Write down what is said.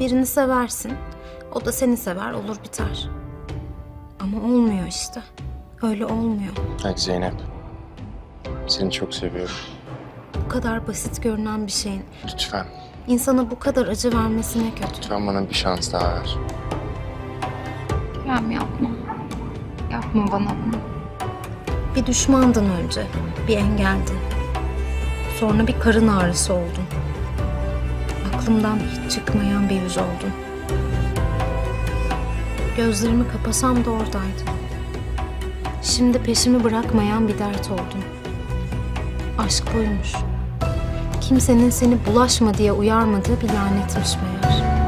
Birini seversin. O da seni sever olur biter. Ama olmuyor işte. Öyle olmuyor. Hadi Zeynep. Seni çok seviyorum. Bu kadar basit görünen bir şeyin Lütfen, insana bu kadar acı vermesi ne kötü. lütfen bana bir şans daha ver. Kerem yapma. Yapma bana bunu. Bir düşmandın önce, bir engeldin. Sonra bir karın ağrısı oldun. Aklımdan hiç çıkmayan bir yüz oldun. Gözlerimi kapasam da oradaydın. Şimdi peşimi bırakmayan bir dert oldun. Aşk buymuş. Kimsenin seni bulaşma diye uyarmadığı bir lanetmiş meğer.